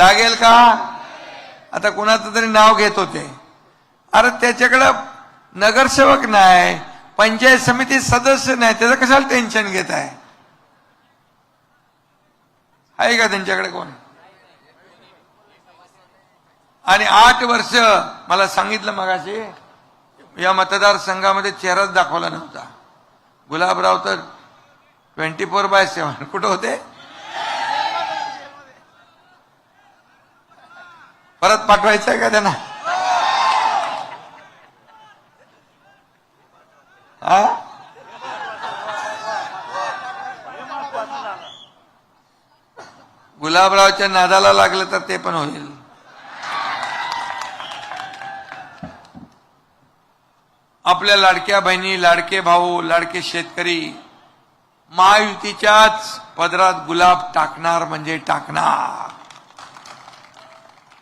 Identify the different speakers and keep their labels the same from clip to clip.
Speaker 1: लागेल का? आता कुणाचं तरी नाव घेत होते. अरे त्याच्याकडं नगरसेवक नाही पंचायत समिती सदस्य नाही त्याचं कशाला टेन्शन घेत आहे? आहे का त्यांच्याकडे कोण? आणि आठ वर्ष मला सांगितलं मगाशी या मतदारसंघामध्ये चेहराच दाखवला नव्हता. गुलाबराव तर ट्वेंटी फोर बाय सेव्हन कुठं होते? परत पाठवायचं आहे का त्यांना? गुलाबरावच्या नादाला लागलं तर ते पण होईल. आपल्या लाडक्या बहिणी लाडके भाऊ लाडके शेतकरी महायुतीच्याच पदरात गुलाब टाकणार म्हणजे टाकणार.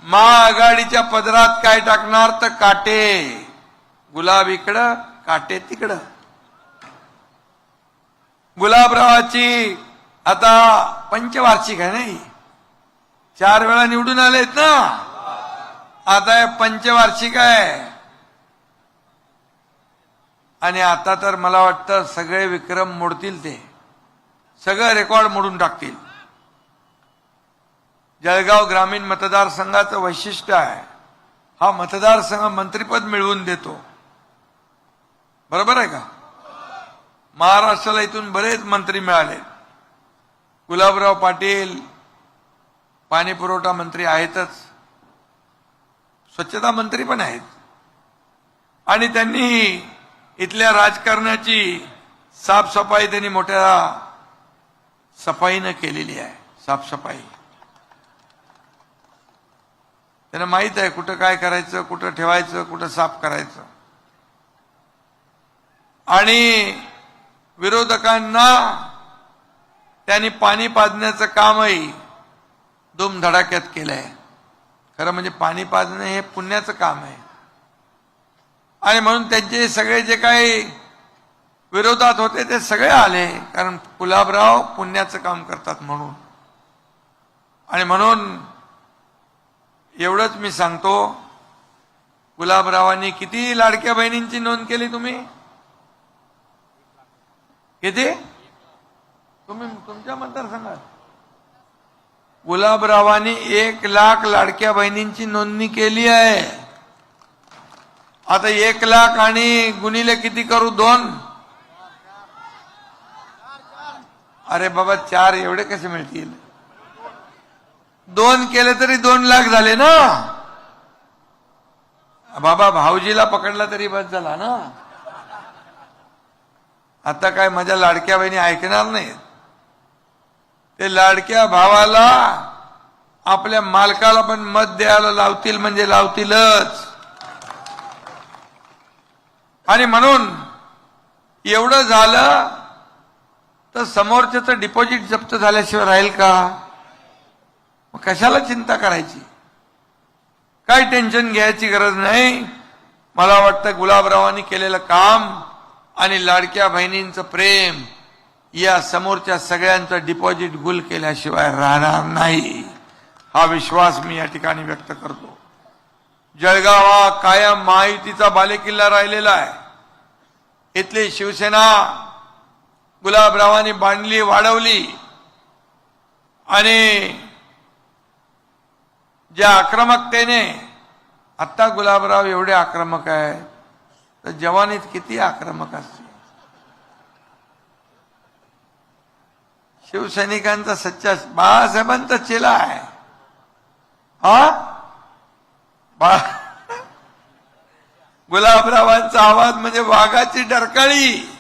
Speaker 1: महाआघाडीच्या पदरात काय टाकणार तर काटे. गुलाब इकडं काटे तिकडं. गुलाबरावाची आता पंचवार्षिक आहे नाही. चार वेळा निवडून आलेत ना. आता हे पंचवार्षिक आहे. आणि आता तर मला वाटतं सगळे विक्रम मोडतील ते. सगळं रेकॉर्ड मोडून टाकतील. जळगाव ग्रामीण मतदारसंघाचं वैशिष्ट्य आहे. हा मतदारसंघ मंत्रिपद मिळवून देतो. बरोबर आहे का? महाराष्ट्राला इथून बरेच मंत्री मिळाले. गुलाबराव पाटील पाणी पुरवठा मंत्री आहेतच. स्वच्छता मंत्री पण आहेत. आणि त्यांनी इथल्या राजकारणाची साफसफाई त्यांनी मोठ्या सफाईनं केलेली आहे. साफसफाई. त्यांना माहीत आहे कुठं काय करायचं कुठं ठेवायचं कुठं साफ करायचं. आणि विरोधकांना त्यांनी पाणी पाजण्याचं कामही धुमधडाक्यात केलं आहे खरं म्हणजे पाणी पाजणं हे पुण्याचं काम आहे. आणि म्हणून त्यांचे सगळे जे काही विरोधात होते ते सगळे आले कारण गुलाबराव पुण्याचं काम करतात म्हणून. आणि म्हणून एवढंच मी सांगतो. गुलाबरावांनी किती लाडक्या बहिणींची नोंद केली तुम्ही? किती? तुम्ही तुमच्या मतदारसंघात. गुलाबरावांनी एक लाख लाडक्या बहिणींची नोंदणी केली आहे. आता एक लाख आणि गुणिले किती करू? दोन. अरे बाबा चार एवढे कसे मिळतील? दोन केले तरी दोन लाख झाले ना. बाबा भाऊजीला पकडला तरी बस झाला ना. आता काय माझ्या लाडक्या बहिणी ऐकणार नाहीत. ते लाडक्या भावाला आपल्या मालकाला पण मत द्यायला लावतील म्हणजे लावतीलच. आणि म्हणून एवढं झालं तर समोरच्याचं डिपॉझिट जप्त झाल्याशिवाय राहील का? मग कशाला चिंता करायची? काय टेन्शन घ्यायची गरज नाही. मला वाटतं गुलाबरावांनी केलेलं काम आणि लाडक्या बहिणींचं प्रेम या समोरच्या सगळ्यांचं डिपॉझिट गुल केल्याशिवाय राहणार नाही. हा विश्वास मी या ठिकाणी व्यक्त करतो. जळगाव हा कायम महायुतीचा बालेकिल्ला राहिलेला आहे. इथली शिवसेना गुलाबरावांनी बांधली वाढवली आणि ज्या आक्रमकतेने आत्ता गुलाबराव एवढे आक्रमक आहे तर जवानीत किती आक्रमक असते शिवसैनिकांचा सच्चा बाळासाहेबांचा चेला आहे. हा? बा गुलाबरावांचा आवाज म्हणजे वाघाची डरकाळी.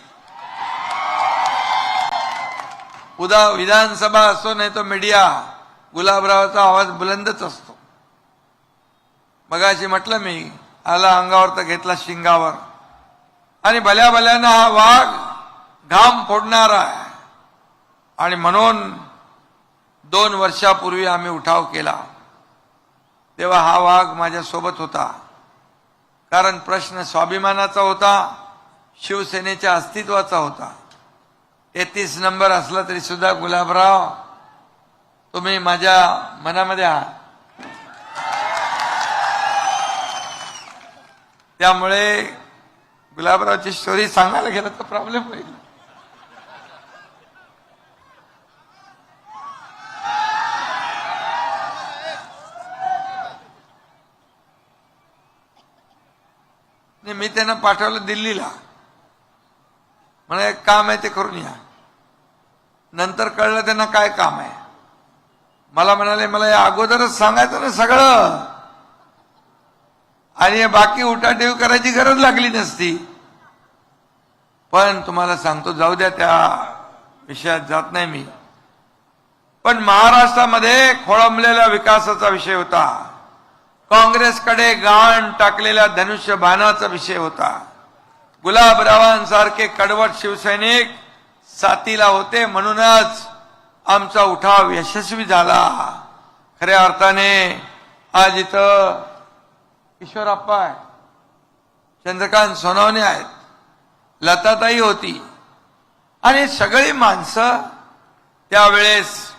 Speaker 1: उदा विधानसभा असो नाही तो मीडिया गुलाबरावाचा आवाज बुलंदच असतो. मगाशी म्हटलं मी आला अंगावर तर घेतला शिंगावर. आणि भल्या भल्यानं हा वाघ घाम फोडणारा आहे. आणि म्हणून दोन वर्षापूर्वी आम्ही उठाव केला. तेव्हा हा वाघ माझ्यासोबत होता. कारण प्रश्न स्वाभिमानाचा होता शिवसेनेच्या अस्तित्वाचा होता. तेहतीस नंबर असला तरी सुद्धा गुलाबराव तुम्ही माझ्या मनामध्ये आहात. त्यामुळे गुलाबरावची स्टोरी सांगायला गेलं तर प्रॉब्लेम होईल. मी त्यांना पाठवलं दिल्लीला. म्हणे एक काम आहे ते करून या. नंतर कळलं त्यांना काय काम आहे. मला म्हणाले मला या अगोदरच सांगायचं ना सगळं. आणि बाकी उठाठेव करायची गरज लागली नसती. पण तुम्हाला सांगतो जाऊ द्या त्या विषयात जात नाही मी. पण महाराष्ट्रामध्ये खोळंबलेल्या विकासाचा विषय होता. काँग्रेसकडे गाण टाकलेल्या धनुष्यबाणाचा विषय होता. गुलाबरावांसारखे कडवट शिवसैनिक साथीला होते म्हणूनच आमचा उठाव यशस्वी झाला. खऱ्या अर्थाने आज इथं ईश्वरप्पा आहे चंद्रकांत सोनवणे आहेत. लताताई होती. आणि सगळी माणसं त्यावेळेस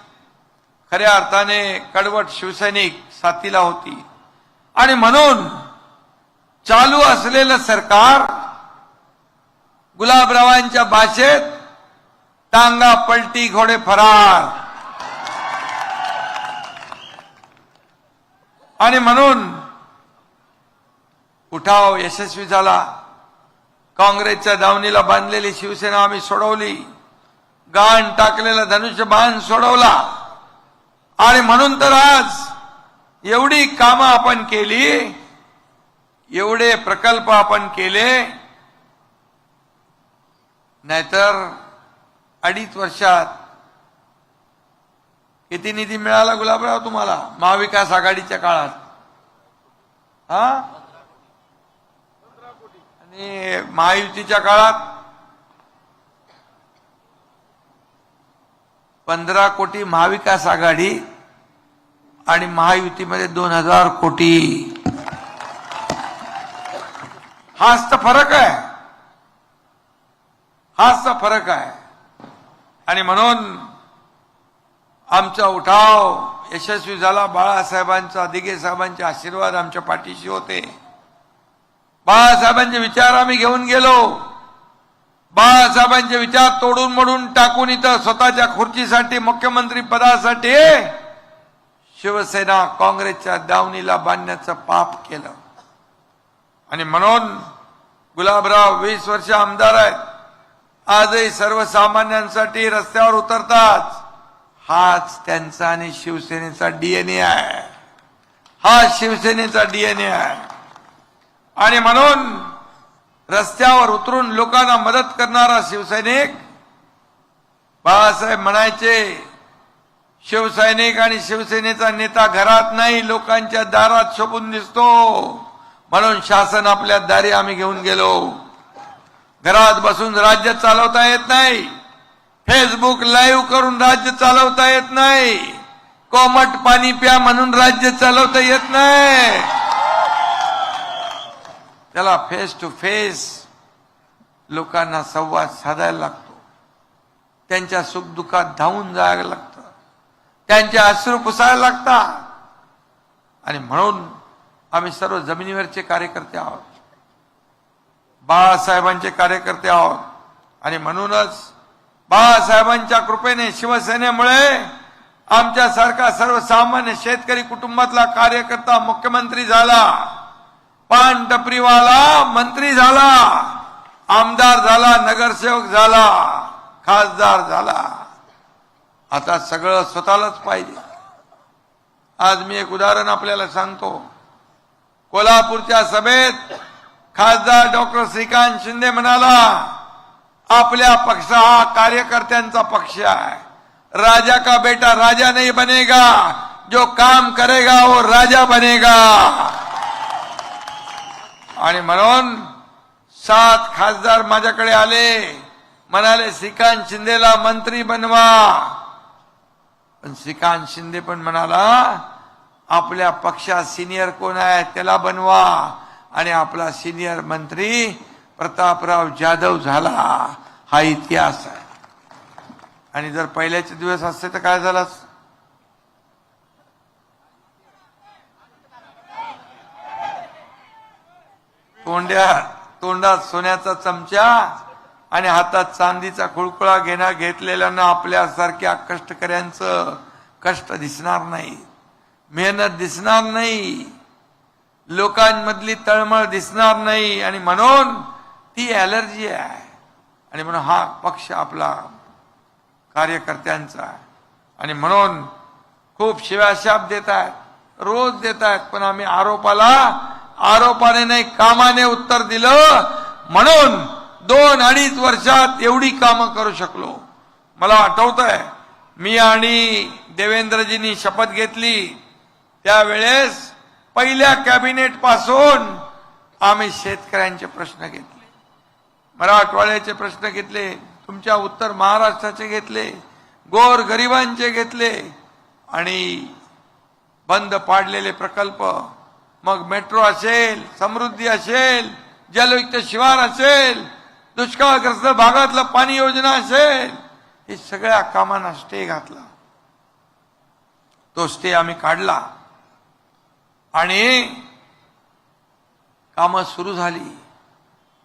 Speaker 1: खऱ्या अर्थाने कडवट शिवसैनिक साथीला होती. आणि म्हणून चालू असलेलं सरकार गुलाबरावांच्या भाषेत टांगा पलटी घोडे फरार. आणि म्हणून उठाव यशस्वी झाला. काँग्रेसच्या दावणीला बांधलेली शिवसेना आम्ही सोडवली. गाण टाकलेला धनुष्य बाण सोडवला. आणि म्हणून तर आज एवढी कामं आपण केली एवढे प्रकल्प आपण केले नाहीतर अडीच वर्षात किती निधी मिळाला गुलाबराव तुम्हाला? महाविकास आघाडीच्या काळात. हा? महायुतीच्या काळात पंधरा कोटी महाविकास आघाडी आणि महायुतीमध्ये दोन हजार कोटी. हाच तर फरक आहे. हाच तर फरक आहे. आणि म्हणून आमचा उठाव यशस्वी झाला. बाळासाहेबांचा दिगे साहेबांचे आशीर्वाद आमच्या पाठीशी होते. बाळासाहेबांचे विचार आम्ही घेऊन गेलो. बाळासाहेबांचे विचार तोडून मोडून टाकून इथं स्वतःच्या खुर्चीसाठी मुख्यमंत्री पदासाठी शिवसेना काँग्रेसच्या दावणीला बांधण्याचं पाप केलं. आणि म्हणून गुलाबराव वीस वर्ष आमदार आहेत. आजही सर्वसामान्यांसाठी रस्त्यावर उतरतात. हाच त्यांचा आणि शिवसेनेचा डीएनए आहे. हा शिवसेनेचा डीएनए आहे. आणि म्हणून रस्त्यावर उतरून लोकांना मदत करणारा शिवसैनिक बाळासाहेब म्हणायचे शिवसैनिक आणि शिवसेनेचा नेता घरात नाही लोकांच्या दारात शोभून दिसतो. म्हणून शासन आपल्या दारी आम्ही घेऊन गेलो. घरात बसून राज्य चालवता येत नाही. फेसबुक लाईव्ह करून राज्य चालवता येत नाही. कोमट पाणी प्या म्हणून राज्य चालवता येत नाही. त्याला फेस टू फेस लोकांना संवाद साधायला लागतो. त्यांच्या सुखदुःखात धावून जायला लागतं. त्यांचे अश्रू पुसायला लागतात. आणि म्हणून आम्ही सर्व जमिनीवरचे कार्यकर्ते आहोत. बाळासाहेबांचे कार्यकर्ते आहोत. आणि म्हणूनच बाळासाहेबांच्या कृपेने शिवसेनेमुळे आमच्यासारखा सर्वसामान्य शेतकरी कुटुंबातला कार्यकर्ता मुख्यमंत्री झाला. पान टपरीवाला मंत्री झाला आमदार झाला नगरसेवक झाला खासदार झाला. आता सगळं स्वतःलाच पाहिजे. आज मी एक उदाहरण आपल्याला सांगतो. कोल्हापूरच्या सभेत खासदार डॉक्टर श्रीकांत शिंदे म्हणाला आपल्या पक्ष हा कार्यकर्त्यांचा पक्ष आहे. राजा का बेटा राजा नाही बनेगा. जो काम करेगा वो राजा बनेगा. आणि म्हणून सात खासदार माझ्याकडे आले. म्हणाले श्रीकांत शिंदेला मंत्री बनवा. पण श्रीकांत शिंदे पण म्हणाला आपल्या पक्षात सिनियर कोण आहे त्याला बनवा. आणि आपला सिनियर मंत्री प्रतापराव जाधव झाला. हा इतिहास आहे. आणि जर पहिल्याचे दिवस असते तर काय झालं? तोंड्या तोंडात सोन्याचा चमचा आणि हातात चांदीचा खुळखुळा घेण्या घेतलेल्यांना आपल्यासारख्या कष्टकऱ्यांचं कष्ट दिसणार नाही. मेहनत दिसणार नाही. लोकांमधली तळमळ दिसणार नाही. आणि म्हणून ती ॲलर्जी आहे. आणि म्हणून हा पक्ष आपला कार्यकर्त्यांचा आहे. आणि म्हणून खूप शिव्याशाप देत आहेत. रोज देत आहेत. पण आम्ही आरोपाला आरोपाने नाही कामाने उत्तर दिलं. म्हणून दोन अडीच वर्षात एवढी कामं करू शकलो. मला आठवत आहे मी आणि देवेंद्रजींनी शपथ घेतली. त्यावेळेस पहिल्या कॅबिनेटपासून आम्ही शेतकऱ्यांचे प्रश्न घेतले. मराठवाड्याचे प्रश्न घेतले तुमच्या उत्तर महाराष्ट्राचे घेतले गोर गरिबांचे घेतले आणि बंद पाडलेले प्रकल्प मग मेट्रो असेल समृद्धी असेल जलयुक्त शिवार असेल दुष्काळग्रस्त भागातलं पाणी योजना असेल हे सगळ्या कामांना स्टे घातला. तो स्टे आम्ही काढला. आणि कामं सुरू झाली.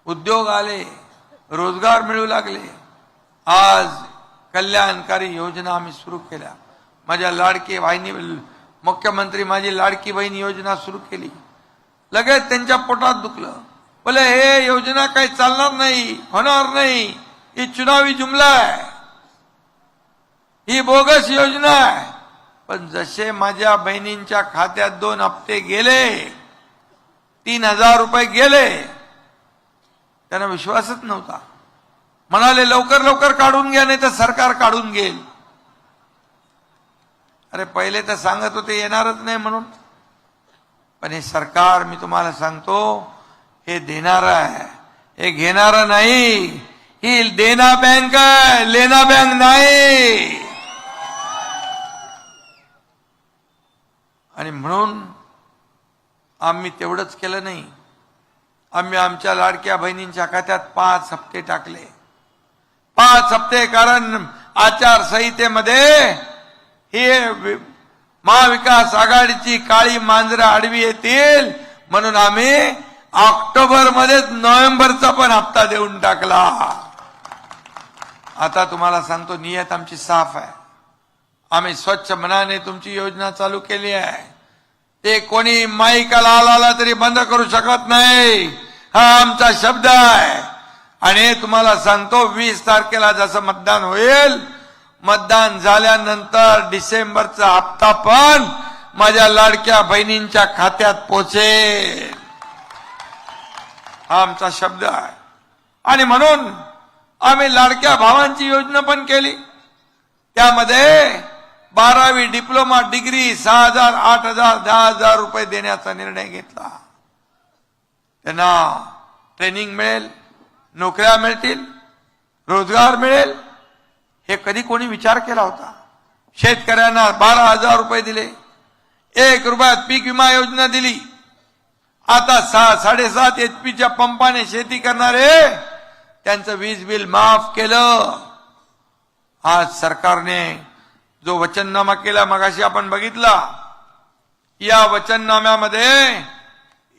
Speaker 1: उद्योग आले रोजगार मिळू लागले. आज कल्याणकारी योजना आम्ही सुरू केल्या. माझ्या लाडके वाहिनी मुख्यमंत्री माझी लाडकी बहीण योजना सुरू केली. लगेच त्यांच्या पोटात दुखलं. बोले हे योजना काही चालणार नाही होणार नाही. ही चुनावी जुमला आहे. ही बोगस योजना आहे. पण जसे माझ्या बहिणींच्या खात्यात दोन हप्ते गेले तीन हजार रुपये गेले त्यांना विश्वासच नव्हता. म्हणाले लवकर लवकर काढून घ्या नाही तर सरकार काढून घेईल. अरे पहिले तर सांगत होते येणारच नाही म्हणून. पण हे सरकार मी तुम्हाला सांगतो हे देणार आहे. हे घेणार नाही. ही देना बँक आहे लेना बँक नाही. आणि म्हणून आम्ही तेवढंच केलं नाही. आम्ही आमच्या लाडक्या बहिणींच्या खात्यात पाच हप्ते टाकले. पाच हप्ते कारण आचारसंहितेमध्ये हे महाविकास आघाडीची काळी मांजरं आडवी येतील. म्हणून आम्ही ऑक्टोबर मध्येच नोव्हेंबरचा पण हप्ता देऊन टाकला. आता तुम्हाला सांगतो नियत आमची साफ आहे. आम्ही स्वच्छ मनाने तुमची योजना चालू केली आहे. ते कोणी माईकाला आला तरी बंद करू शकत नाही. हा आमचा शब्द आहे. आणि तुम्हाला सांगतो वीस तारखेला जसं मतदान होईल मतदान झाल्यानंतर डिसेंबरचा हप्ता पण माझ्या लाडक्या बहिणींच्या खात्यात पोचे हा आमचा शब्द आहे. आणि म्हणून आम्ही लाडक्या भावांची योजना पण केली. त्यामध्ये बारावी डिप्लोमा डिग्री सहा हजार आठ हजार दहा हजार रुपये देण्याचा निर्णय घेतला. त्यांना ट्रेनिंग मिळेल नोकऱ्या मिळतील रोजगार मिळेल हे कधी कोणी विचार केला होता? शेतकऱ्यांना बारा हजार रुपये दिले. एक रुपयात पीक विमा योजना दिली. आता सहा साडेसात एच पीच्या पंपाने शेती करणारे त्यांचं वीज बिल माफ केलं. आज सरकारने जो वचननामा केला मगाशी आपण बघितला या वचननाम्यामध्ये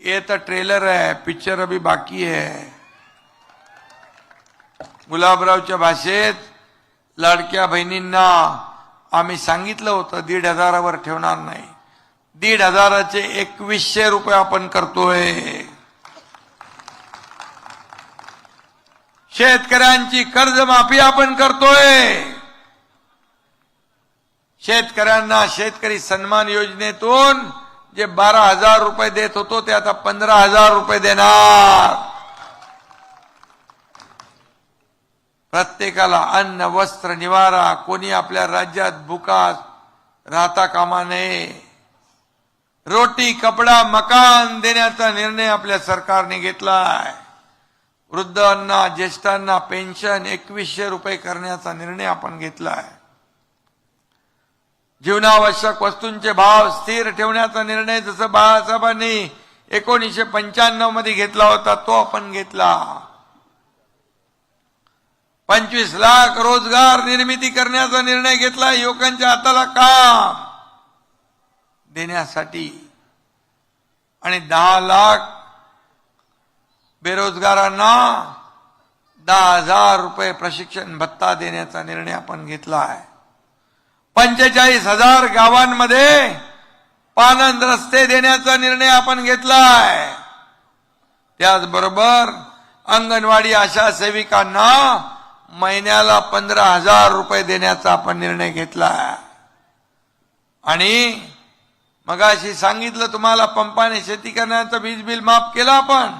Speaker 1: ये तर ट्रेलर आहे पिक्चर अभी बाकी आहे. गुलाबरावच्या भाषेत लाडक्या बहिणींना आम्ही सांगितलं होतं दीड हजारावर ठेवणार नाही. दीड हजाराचे एकवीसशे रुपये आपण करतोय. शेतकऱ्यांची कर्जमाफी आपण करतोय. शेतकऱ्यांना शेतकरी सन्मान योजनेतून जे बारा हजार रुपये देत होतो ते आता पंधरा हजार रुपये देणार. प्रत्येकाला अन्न वस्त्र निवारा कोणी आपल्या राज्यात भुकास राहता कामा नये. रोटी कपडा मकान देण्याचा निर्णय आपल्या सरकारने घेतलाय. वृद्धांना ज्येष्ठांना पेन्शन एकवीसशे रुपये करण्याचा निर्णय आपण घेतलाय. जीवनावश्यक वस्तूंचे भाव स्थिर ठेवण्याचा निर्णय जसं बाळासाहेबांनी एकोणीसशे पंच्याण्णवमध्ये घेतला होता तो आपण घेतला. पंचवीस लाख रोजगार निर्मिती करण्याचा निर्णय घेतला युवकांच्या हाताला काम देण्यासाठी. आणि दहा लाख बेरोजगारांना दहा हजार रुपये प्रशिक्षण भत्ता देण्याचा निर्णय आपण घेतला आहे. पंचेचाळीस हजार गावांमध्ये पानंद रस्ते देण्याचा निर्णय आपण घेतला आहे. त्याचबरोबर अंगणवाडी आशा सेविकांना महिन्याला पंधरा हजार रुपये देण्याचा आपण निर्णय घेतला. आणि आणि मगाशी सांगितलं तुम्हाला पंपाने शेती करण्याचं वीज बिल माफ केलं आपण.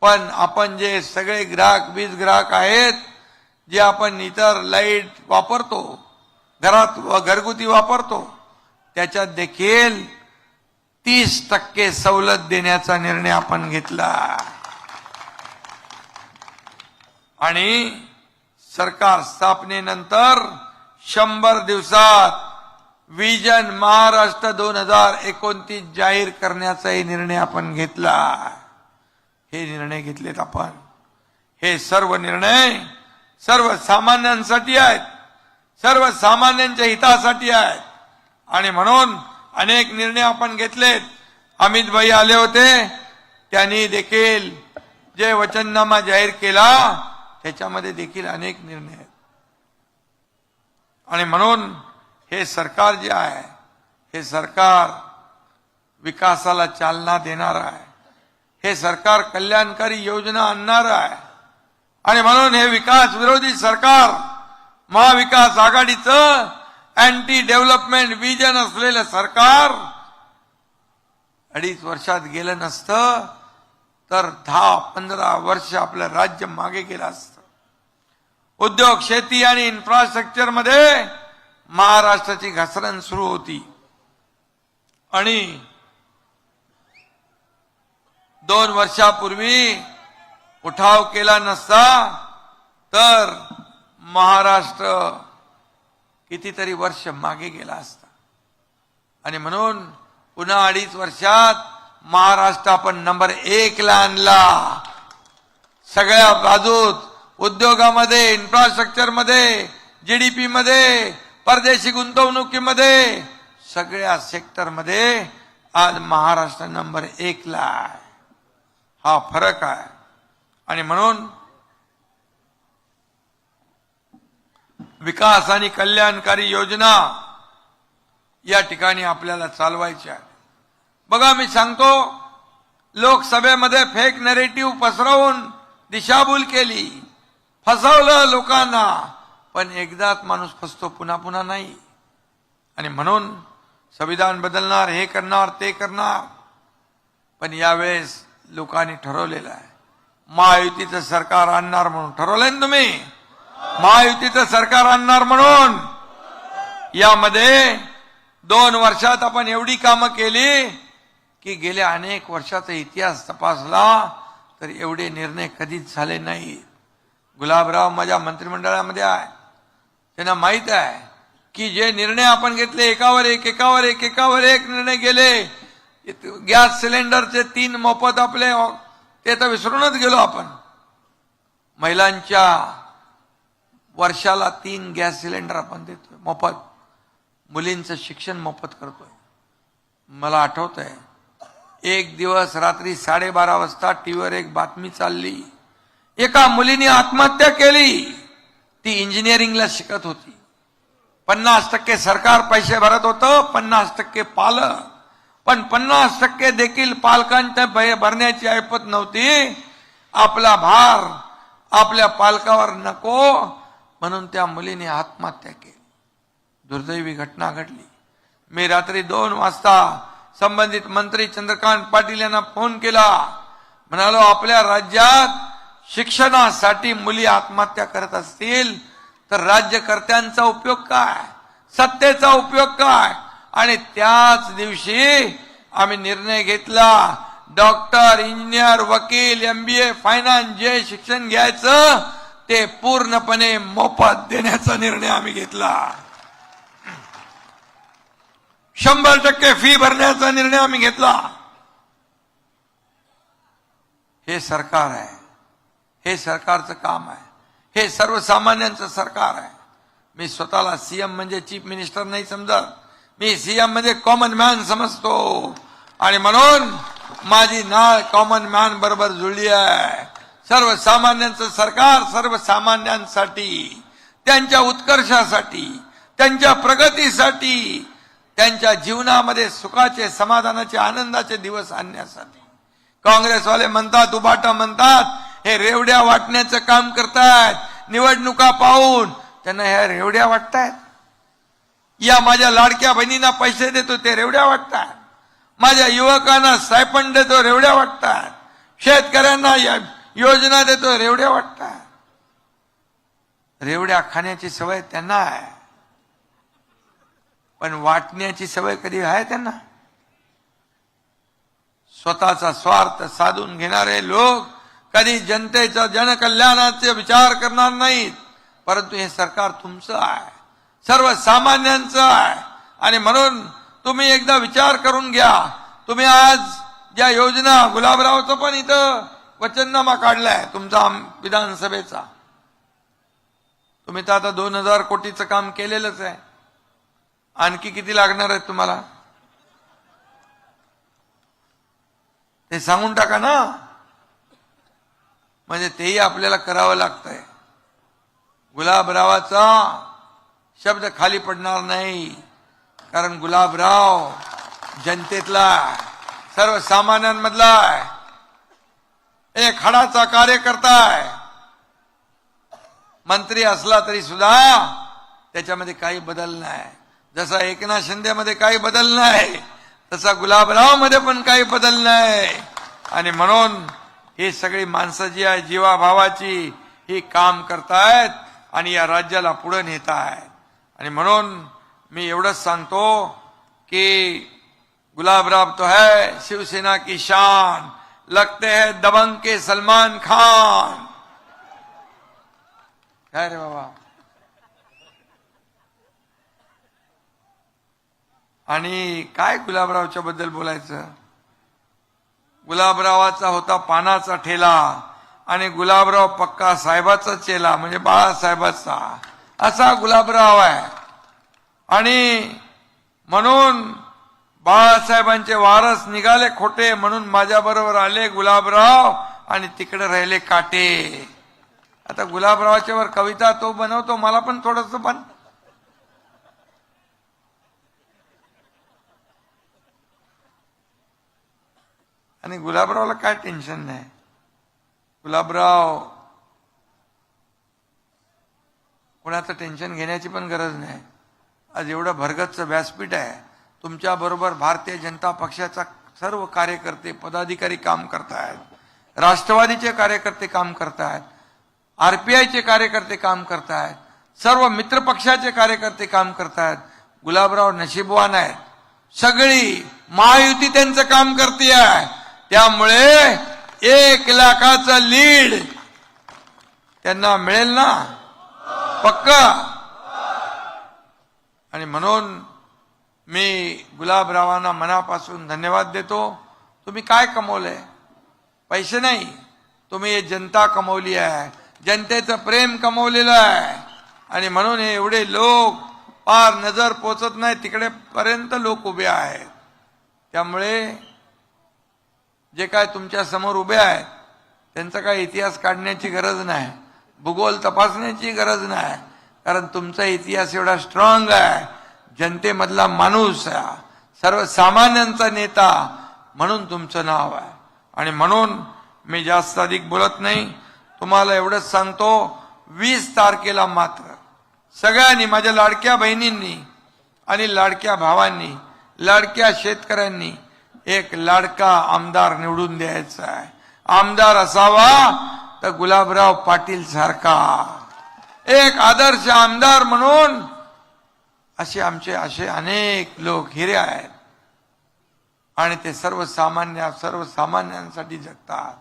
Speaker 1: पण आपण जे सगळे ग्राहक वीज ग्राहक आहेत जे आपण इतर लाइट वापरतो घरात व घरगुती वापरतो त्याच्यात देखील तीस टक्के सवलत देण्याचा निर्णय आपण घेतला. आणि सरकार स्थापनेनंतर शंभर दिवसात विजन महाराष्ट्र दोन हजार एकोणतीस जाहीर करण्याचाही निर्णय आपण घेतला. हे निर्णय घेतलेत आपण. हे सर्व निर्णय सर्वसामान्यांसाठी आहेत. सर्वसामान्यांच्या हितासाठी आहेत. आणि म्हणून अनेक निर्णय आपण घेतलेत. अमित भाई आले होते. त्यांनी देखील जे वचननामा जाहीर केला त्याच्यामध्ये देखील अनेक निर्णय आहेत. आणि म्हणून हे सरकार जे आहे हे सरकार विकासाला चालना देणार आहे. हे सरकार कल्याणकारी योजना आणणार आहे. आणि म्हणून हे विकास विरोधी सरकार महाविकास आघाडीचं अँटी डेव्हलपमेंट विजन असलेलं सरकार अडीच वर्षात गेलं नसतं तर दहा पंधरा वर्ष आपलं राज्य मागे गेलं असतं. उद्योग शेती आणि इन्फ्रास्ट्रक्चरमध्ये महाराष्ट्राची घसरण सुरू होती. आणि दोन वर्षापूर्वी उठाव केला नसता तर महाराष्ट्र कितीतरी वर्ष मागे गेला असता. आणि म्हणून पुन्हा अडीच वर्षात महाराष्ट्र आपण नंबर एकला आणला. सगळ्या बाजूत उद्योगामध्ये इन्फ्रास्ट्रक्चरमध्ये जीडीपी मध्ये परदेशी गुंतवणुकीमध्ये सगळ्या सेक्टरमध्ये आज महाराष्ट्र नंबर एक ला आहे. हा फरक आहे. आणि म्हणून विकास आणि कल्याणकारी योजना या ठिकाणी आपल्याला चालवायच्या बघा मी सांगतो लोकसभेमध्ये फेक नेरेटिव्ह पसरवून दिशाभूल केली. फसवलं लोकांना. पण एकदाच माणूस फसतो पुन्हा पुन्हा नाही. आणि म्हणून संविधान बदलणार हे करणार ते करणार. पण यावेळेस लोकांनी ठरवलेलं आहे. महायुतीचं सरकार आणणार म्हणून. ठरवलंय ना तुम्ही? महायुतीचं सरकार आणणार म्हणून. यामध्ये दोन वर्षात आपण एवढी कामं केली की गेल्या अनेक वर्षाचा इतिहास तपासला तर एवढे निर्णय कधीच झाले नाही गुलाबराव माझ्या मंत्रिमंडळामध्ये आहे. त्यांना माहीत आहे की जे निर्णय आपण घेतले एकावर एक एकावर एक एकावर एक निर्णय गेले गॅस सिलेंडरचे तीन मोफत आपले ते तर विसरूनच गेलो आपण. महिलांच्या वर्षाला तीन गॅस सिलेंडर आपण देतोय मोफत. मुलींचं शिक्षण मोफत करतोय. मला आठवत आहे एक दिवस रात्री साडेबारा वाजता टीव्हीवर एक बातमी चालली. एका मुलीने आत्महत्या केली. ती इंजिनिअरिंगला शिकत होती. पन्नास टक्के सरकार पैसे भरत होतं पन्नास टक्के पालक. पण पन्नास टक्के देखील पालकांच्या भय- भरण्याची ऐपत नव्हती. आपला भार आपल्या पालकावर नको म्हणून त्या मुलीने आत्महत्या केली. दुर्दैवी घटना घडली. मी रात्री दोन वाजता संबंधित मंत्री चंद्रकांत पाटील यांना फोन केला. म्हणालो आपल्या राज्यात शिक्षणासाठी मुली आत्महत्या करत असतील तर राज्यकर्त्यांचा उपयोग काय? सत्तेचा उपयोग काय? आणि त्याच दिवशी आम्ही निर्णय घेतला डॉक्टर इंजिनियर वकील एमबीए फायनान्स जे शिक्षण घ्यायचं ते पूर्णपणे मोफत देण्याचा निर्णय आम्ही घेतला. शंभर टक्के फी भरण्याचा निर्णय आम्ही घेतला. हे सरकार आहे. हे सरकारचं काम आहे. हे सर्वसामान्यांचं सरकार आहे. मी स्वतःला सीएम म्हणजे चीफ मिनिस्टर नाही समजत. मी सीएम म्हणजे कॉमन मॅन समजतो. आणि म्हणून माझी नाळ कॉमन मॅन बरोबर जुळली आहे. सर्वसामान्यांचं सरकार सर्वसामान्यांसाठी त्यांच्या उत्कर्षासाठी त्यांच्या प्रगतीसाठी त्यांच्या जीवनामध्ये सुखाचे समाधानाचे आनंदाचे दिवस आणण्यासाठी. काँग्रेसवाले म्हणतात उबाटा म्हणतात हे रेवड्या वाटण्याचं काम करतायत निवडणुका पाहून त्यांना ह्या रेवड्या वाटतायत या माझ्या लाडक्या बहिणींना पैसे देतो ते रेवड्या वाटतात. माझ्या युवकांना सायपण देतो रेवड्या वाटतात. शेतकऱ्यांना या योजना देतो रेवड्या वाटतात. रेवड्या खाण्याची सवय त्यांना आहे. पण वाटण्याची सवय कधी आहे त्यांना? स्वतःचा स्वार्थ साधून घेणारे लोक कधी जनतेचा जनकल्याणाचे विचार करणार नाहीत. परंतु हे सरकार तुमचं आहे. सर्वसामान्यांचं आहे. आणि म्हणून तुम्ही एकदा विचार करून घ्या. तुम्ही आज ज्या योजना गुलाबरावचं पण इथं वचननामा काढलाय तुमचा विधानसभेचा. तुम्ही तर आता दोन हजार कोटीचं काम केलेलंच आहे. आणखी किती लागणार आहेत तुम्हाला? ते सांगून टाका ना. म्हणजे तेही आपल्याला करावं लागतंय. गुलाबरावाचा शब्द खाली पडणार नाही. कारण गुलाबराव जनतेतला सर्वसामान्यांमधला आहे. एक हाडाचा कार्यकर्ता आहे. मंत्री असला तरी सुद्धा त्याच्यामध्ये काही बदल नाही. जसा एकनाथ शिंदेमध्ये काही बदल नाही तसा गुलाबरावमध्ये पण काही बदल नाही. आणि म्हणून हे सगळी माणसं जी आहे जीवाभावाची ही काम करतायत आणि या राज्याला पुढे नेत आहेत आणि म्हणून मी एवढंच सांगतो की गुलाबराव तो है शिवसेना की शान लगते है दबंग के सलमान खान। काय रे बाबा। आणि काय गुलाबरावच्या बद्दल बोलायचं? गुलाबरावाचा होता पानाचा ठेला आणि गुलाबराव पक्का साहेबाचा चेला म्हणजे बाळासाहेबाचा. असा गुलाबराव आहे. आणि म्हणून बाळासाहेबांचे वारस निघाले खोटे म्हणून माझ्याबरोबर आले गुलाबराव आणि तिकडे राहिले काटे. आता गुलाबरावाच्या वर कविता तो बनवतो मला पण थोडस पण आणि गुलाबरावला काय टेन्शन नाही. गुलाबराव कोणाचं टेन्शन घेण्याची पण गरज नाही. आज एवढं भरगतचं व्यासपीठ आहे. तुमच्या बरोबर भारतीय जनता पक्षाचा सर्व कार्यकर्ते पदाधिकारी काम करतायत. राष्ट्रवादीचे कार्यकर्ते काम करतायत. आर पी आयचे कार्यकर्ते काम करतायत. सर्व मित्रपक्षाचे कार्यकर्ते काम करतायत. गुलाबराव नशीबवान आहेत. सगळी महायुती त्यांचं काम करते आहे त्यामुळे एक लाखाचं लीड त्यांना मिळेल ना? पक्का? आणि म्हणून मी गुलाबरावांना मनापासून धन्यवाद देतो. तुम्ही काय कमवलंय? पैसे नाही. तुम्ही हे जनता कमवली आहे. जनतेचं प्रेम कमवलेलं आहे. आणि म्हणून हे एवढे लोक पार नजर पोचत नाही. तिकडे पर्यंत लोक उभे आहेत. त्यामुळे जे काय तुमच्यासमोर उभे आहेत त्यांचा काय इतिहास काढण्याची गरज नाही भूगोल तपासण्याची गरज नाही कारण तुमचा इतिहास एवढा स्ट्रॉंग आहे जनतेमधला माणूस आहे सर्वसामान्यांचा नेता म्हणून तुमचं नाव आहे. आणि म्हणून मी जास्त अधिक बोलत नाही तुम्हाला एवढंच सांगतो वीस तारखेला मात्र सगळ्यांनी माझ्या लाडक्या बहिणींनी आणि लाडक्या भावांनी लाडक्या शेतकऱ्यांनी एक लाडका आमदार निवडून द्यायचा आहे. आमदार असावा तर गुलाबराव पाटील सारखा. एक आदर्श आमदार म्हणून असे आमचे असे अनेक लोक हिरे आहेत. आणि ते सर्वसामान्य सर्वसामान्यांसाठी जगतात.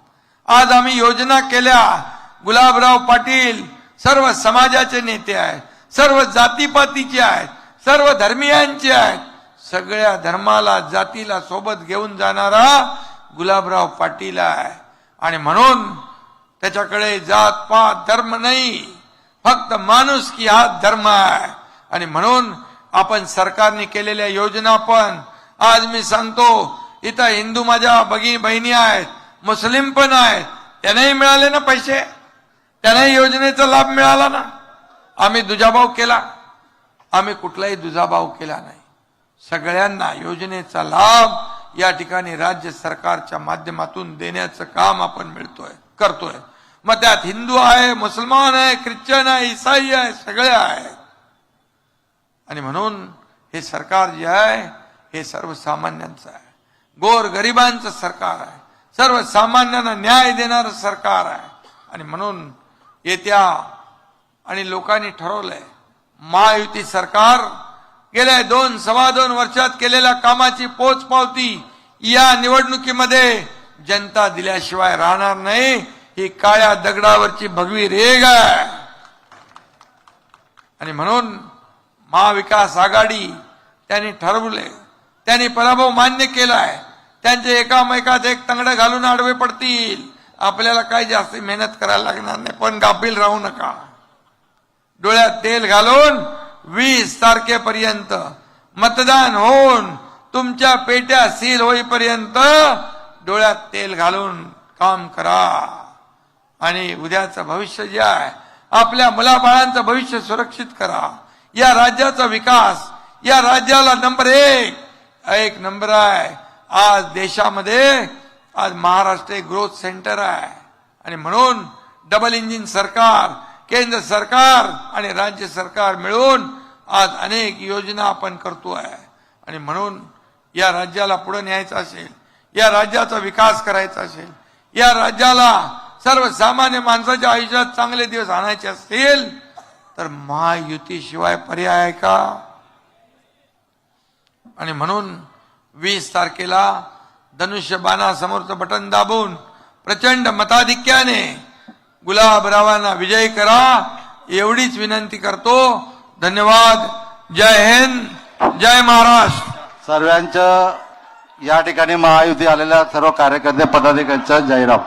Speaker 1: आज आम्ही योजना केल्या. गुलाबराव पाटील सर्व समाजाचे नेते आहेत. सर्व जातीपातीचे आहेत. सर्व धर्मियांचे आहेत. सगळ्या धर्माला जातीला सोबत घेऊन जाणारा गुलाबराव पाटील आहे. आणि म्हणून त्याच्याकडे जात पात धर्म नाही. फक्त माणूस की हा धर्म आहे. आणि म्हणून आपण सरकारने केलेल्या योजना पण आज मी सांगतो इथं हिंदू माझ्या बगी बहिणी आहेत मुस्लिम पण आहेत त्यांनाही मिळाले ना पैसे. त्यांनाही योजनेचा लाभ मिळाला ना. आम्ही दुजाभाव केला. आम्ही कुठलाही दुजाभाव केला नाही. सगळ्यांना योजनेचा लाभ या ठिकाणी राज्य सरकारच्या माध्यमातून देण्याचं काम आपण मिळतोय करतोय. मग त्यात हिंदू आहे मुसलमान आहे ख्रिश्चन आहे इसाई आहे सगळे आहेत आणि म्हणून हे सरकार जे आहे हे सर्वसामान्यांचं आहे. गोर गरिबांचं सरकार आहे. सर्वसामान्यांना न्याय देणारं सरकार आहे. आणि म्हणून येत्या आणि लोकांनी ठरवलंय महायुती सरकार गेल्या दोन सव्वा दोन वर्षात केलेल्या कामाची पोचपावती या निवडणुकीमध्ये जनता दिल्याशिवाय राहणार नाही. ही काळ्या दगडावरची भगवी रेग आहे. आणि म्हणून महाविकास आघाडी त्यांनी ठरवले त्यांनी पराभव मान्य केलाय. त्यांचे एकामेकात एक तंगड घालून आडवे पडतील. आपल्याला काही जास्त मेहनत करायला लागणार नाही. पण गाफील राहू नका. डोळ्यात तेल घालून वीस तारखेपर्यंत. मतदान होऊन तुमच्या पेट्या सील होईपर्यंत डोळ्यात तेल घालून काम करा. आणि उद्याचं भविष्य जे आहे आपल्या मुलाबाळांचं भविष्य सुरक्षित करा. या राज्याचा विकास या राज्याला नंबर एक एक नंबर आहे. आज देशामध्ये आज महाराष्ट्र एक ग्रोथ सेंटर आहे. आणि म्हणून डबल इंजिन सरकार केंद्र सरकार आणि राज्य सरकार मिळून आज अनेक योजना आपण करतो आहे. आणि म्हणून या राज्याला पुढे न्यायचं असेल या राज्याचा विकास करायचा असेल या राज्याला सर्वसामान्य माणसाच्या आयुष्यात चांगले दिवस आणायचे असतील तर महायुतीशिवाय पर्याय आहे का? आणि म्हणून वीस तारखेला धनुष्यबाणासमोरचं बटन दाबून प्रचंड मताधिक्याने गुलाबरावांना विजय करा एवढीच विनंती करतो. धन्यवाद. जय हिंद जय महाराष्ट्र.
Speaker 2: सर्वांचं या ठिकाणी महायुती आलेल्या सर्व कार्यकर्ते पदाधिकाऱ्यांचा जाहीराम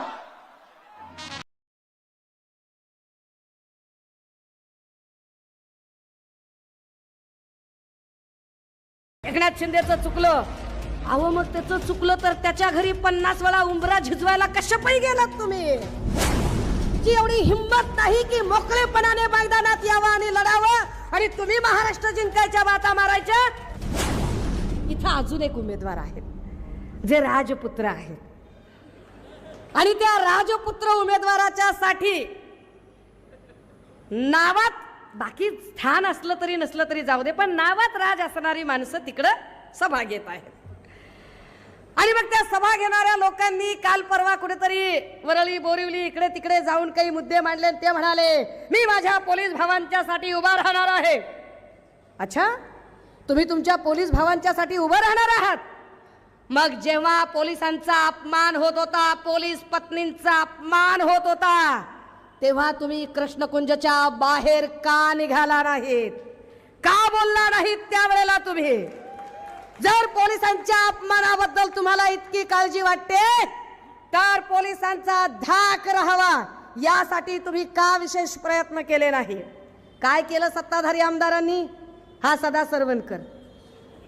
Speaker 3: एकनाथ शिंदेचं चुकलं. अहो मग त्याचं चुकलं तर त्याच्या घरी पन्नास वेळा उंबरा झिजवायला कशापायी गेलात तुम्ही? की एवढी हिंमत नाही की मोकळेपणाने मैदानात यावं आणि लढावं? आणि तुम्ही महाराष्ट्र जिंकायच्या बाता मारायच्या? इथं अजून एक उमेदवार आहेत जे राजपुत्र आहेत आणि त्या राजपुत्र उमेदवाराच्या साठी नावात बाकी स्थान असलं तरी नसलं तरी जाऊ दे पण नावात राज असणारी माणसं तिकडं सभा घेत आहेत. आणि मग त्या सभा घेणाऱ्या लोकांनी काल परवा कुठेतरी वरळी बोरिवली इकडे तिकडे जाऊन काही मुद्दे मांडले ते म्हणाले मी माझ्या पोलीस भावांच्यासाठी उभा राहणार आहे. अच्छा? तुम्ही तुमच्या पोलीस भावांच्यासाठी उभं राहणार आहात? मग जेव्हा पोलिसांचा अपमान होत होता पोलीस पत्नींचा अपमान होत होता तेव्हा तुम्ही कृष्णकुंजच्या बाहेर का निघाला नाहीत? का बोलला नाहीत त्यावेळेला तुम्ही? जर पोलिसांच्या अपमानाबद्दल तुम्हाला इतकी काळजी वाटते तर पोलिसांचा धाक राहावा. यासाठी तुम्ही का विशेष प्रयत्न केले नाही? काय केलं सत्ताधारी आमदारांनी? हा सदा सरवणकर.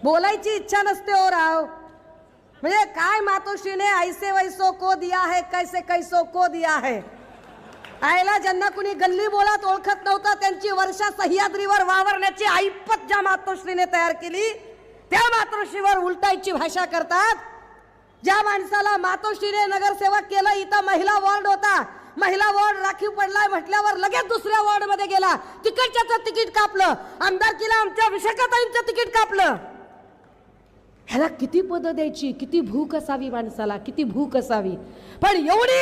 Speaker 3: बोलायची इच्छा नसते ओ राव. म्हणजे काय मातोश्रीने ऐसे वैसो को दिया है कैसे कैसो को दिया है? आयला ज्यांना कुणी गल्ली बोलात ओळखत नव्हतं त्यांची वर्षा सह्याद्रीवर वावरण्याची ऐपत ज्या मातोश्रीने तयार केली त्या मातोश्रीवर उलटायची भाषा करतात. ज्या माणसाला मातोश्रीने नगरसेवक केलं इथं महिला वॉर्ड होता. महिला वॉर्ड राखीव पडलाय म्हटल्यावर लगेच दुसऱ्या वॉर्डमध्ये गेला. तिकडच्याचं तिकीट कापलं. आमदारकीला आमच्या विशाखाताईंचं तिकीट कापलं. ह्याला किती पदं द्यायची? किती भूक असावी माणसाला? किती भूक असावी? पण एवढी